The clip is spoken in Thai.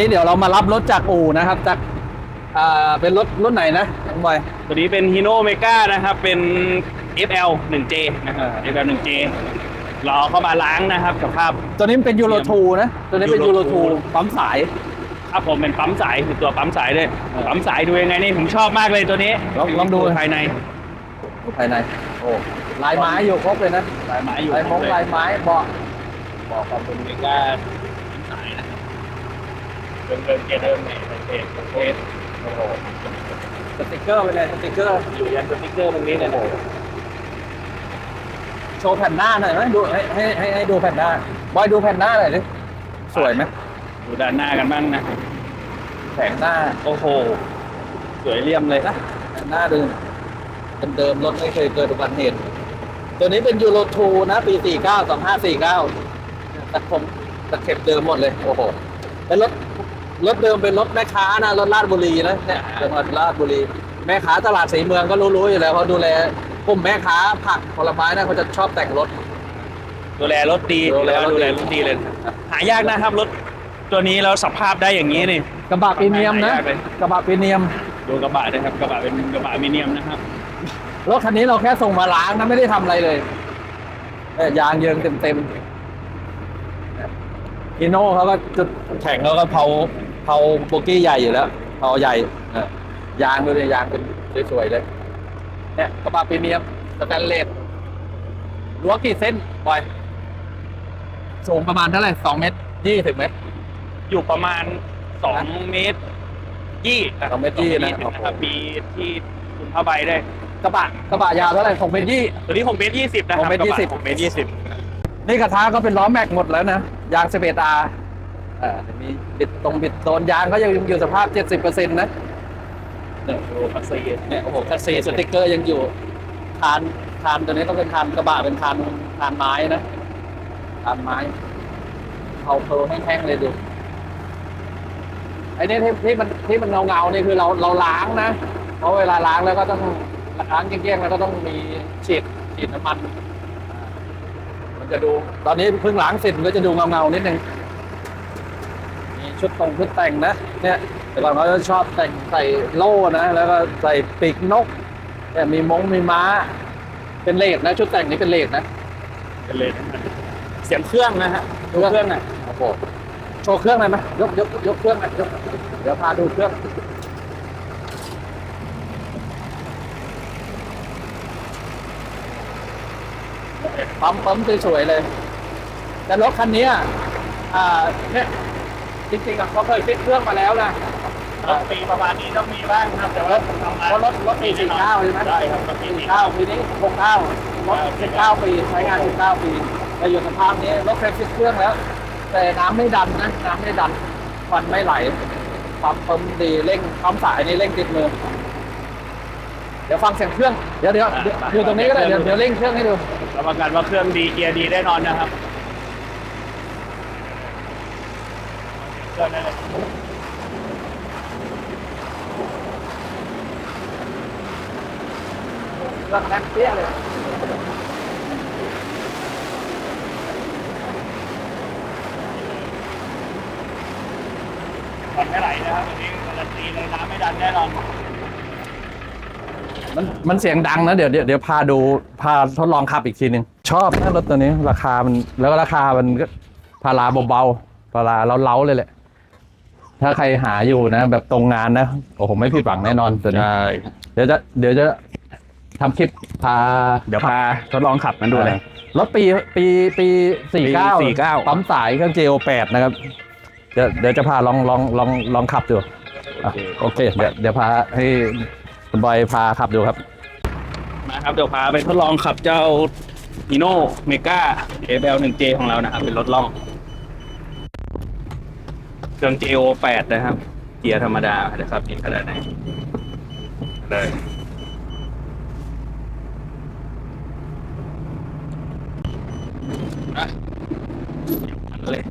นี้เดี๋ยวเรามารับรถจากอู่นะครับ จากอ่าเป็นรถรุ่นไหนนะน้องบอย ตัวนี้เป็น Hino Mega นะครับ เป็น FL 1J นะครับ FL 1J รอเข้ามาล้างนะครับสภาพ ตัวนี้มันเป็นยูโรทูนะ ตัวนี้เป็นยูโร Euro ทู2ปั๊มสาย ครับผมเป็นปั๊มสายคือตัวปั๊มสายเลยเออปั๊มสายดูยังไงนี่ผมชอบมากเลยตัวนี้ลองลองดู ภายใน ภายใน โอ้ลายไม้อยู่ครบเลยนะลายไม้อยู่ลายมงลายไม้เบาะบอกความเป็นเมกาปั๊มสายนะครับ เดิมเดิมเกยร์เดิมเนี่ยเป็นเทสเป็นเทสโอ้โหสติกเกอร์ไปเลยสติกเกอร์อยู่ยันสติ๊กเกอร์ตรงนี้เนี่ยโอ้โหโชว์แผ่นหน้าหน่อยไหมดูให้ให้ให้ให้ดูแผ่นหน้าบอยดูแผ่นหน้าหน่อยดิสวยไหมดูด้านหน้ากันบ้างนะแผงหน้าโอ้โหสวยเลี่ยมเลยนะแผ่นหน้าเดิมเดิมๆรถไม่เคยเกิดอุบัติเหตุตัวนี้เป็นยูโรทูนะ ปี 49 2549ตะคมตะเข็บเดิมหมดเลย โอ้โหเป็นรถ รถเดิมเป็นรถแม่ค้านะรถลาดบุรีนะเนี่ยจังหวัดลาดบุรี แม่ค้าตลาดสีเมืองก็รู้ๆอยู่แล้วเขาดูแลกลุ่มแม่ค้าผักผลไม้นะเขาจะชอบแต่งรถ ดูแลรถดีดูแลรถดีดูแลรถดีเลย หายากนะครับรถตัวนี้แล้วสภาพได้อย่างนี้นี่กระบะพรีเมียมนะหายากเลยกระบะพรีเมียมดูกระบะนะครับกระบะเป็นกระบะมีเนียมนะครับรถคันนี้เราแค่ส่งมาล้างนะไม่ได้ทำอะไรเลยเอ่อยางเยิงเต็มๆอิโน่เขาก็จุดแข่งเขาก็เผา เผาโบกี้ใหญ่อยู่แล้วเผาใหญ่เออยางดูเลยยางเป็นสวยๆเลยเนี่ยกระบะพรีเมียมสแตนเลสรั้วกี่เส้นบอยสูงประมาณเท่าไหร่สองเมตรยี่ถึงไหมอยู่ประมาณสองเมตรยี่นะคสองเมตรยี่นะสองเมตรนะครับมีที่คุมผ้าใบได้วยกระบะกระบะยาวเท่าไหร่หกเมตรยี่ตัวนี้หกเมตรยี่สิบนะครับหกเมตรกะบะยี่สิบหกเมตรยี่สิบนี่กระทะก็เป็นล้อแม็กหมดแล้วนะยาง 11R อ่า มีบิดตรงบิดโซนยางก็ยังอยู่สภาพ 70%นะเนี่ยดูคัสซีเนี่ยโอ้โหคัสซีสติกเกอร์ยังอยู่คานคานตัวนี้ต้องเป็นคานกระบะเป็นคานคานไม้นะคานไม้เอาเพลแห้งๆเลยดูไอ้นี่ที่ที่มันที่มันเงาเงาๆนี่คือเราเราล้างนะเพราะเวลาล้างแล้วก็ต้องล้างเกลี้ยงๆแล้วก็ต้องมีฉีดฉีดน้ำมันอ่ามันจะดู ตอนนี้เพิ่งล้างเสร็จมันก็จะดูเงาเงาๆนิดนึงมี ชุดตรงชุดแต่งนะเนี่ยแต่ก่อนเขาจะชอบแต่งใส่โล่นะ แล้วก็ใส่ปีกนกแต่มีมงมีม้า เป็นเลดนะ ชุดแต่งนี้เป็นเลดนะเป็นเลยนะครับเสียงเครื่องนะฮะดูเครื่องหน่อยโอ้โหโชว์เครื่องหน่อยไหมยกยกยกเครื่องหน่อยยกเดี๋ยวพาดูเครื่องปั๊มปั๊มสวยๆเลย แต่รถคันนี้อะอ่าเนี่ย จริงๆอะเขาเคยฟิตเครื่องมาแล้วนะรถปีประมาณนี้ต้องมีบ้างครับแต่ว่าทำงานเพราะรถรถปีสี่เก้าใช่ไหมได้ครับรถปีสี่สี่เก้าเก้าปีนี้หกเก้ารถสิบเก้าปีใช้งานสิบเก้าปีแต่อยู่สภาพนี้รถเคยฟิตเครื่องแล้ว แต่น้ำไม่ดันนะน้ำไม่ดันควันไม่ไหลปั๊มเพิ่มดีเร่งปั๊มสายนี่เร่งติดมือเดี๋ยวฟังเสียงเครื่องเดี๋ยวเดี๋ยวเดี๋ยวอยู่ตรงนี้ก็ได้เดี๋ยวเดี๋ยวเร่งเครื่องให้ดูรับประกันว่าเครื่องดีเกียร์ดีแน่นอนนะครับ รื่องได้เลยเครื่งแน่นเปี้ยเลยควันไม่ไหลนะครับตัวนี้การันตีเลยน้ำไม่ดันแน่นอนมันมันเสียงดังนะเดี๋ยวเดี๋ยวเดี๋ยวพาดูพาทดลองขับอีกทีหนึ่งชอบนะรถตัวนี้ราคามันแล้วก็ราคามันก็พาราเบาๆพาราเล้าๆเลยแหละ ถ้าใครหาอยู่นะ แบบตรงงานนะโอ้โหไม่ผิดหวังแน่นอนตัวนี้เดี๋ยวจะเดี๋ยวจะทำคลิปพาเดี๋ยวพาทดลองขับนั้นดูเลย รถปีปีปีสี่เก้า49 ปั๊มสายเครื่อง JO แปดนะครับ เดี๋ยวเดี๋ยวจะพาลองลองลองลองขับดูอะโอเค เดี๋ยวเดี๋ยวพาให้คุณบอยพาขับดูครับ มาครับเดี๋ยวพาไปทดลองขับเจ้า h ีโน่เมกา FL 1J ของเรานะครับ เป็นรถล่อง เครื่อง JO8 นะครับ เกียร์ธรรมดานะครับเป็นขนาดไหนเลยเลย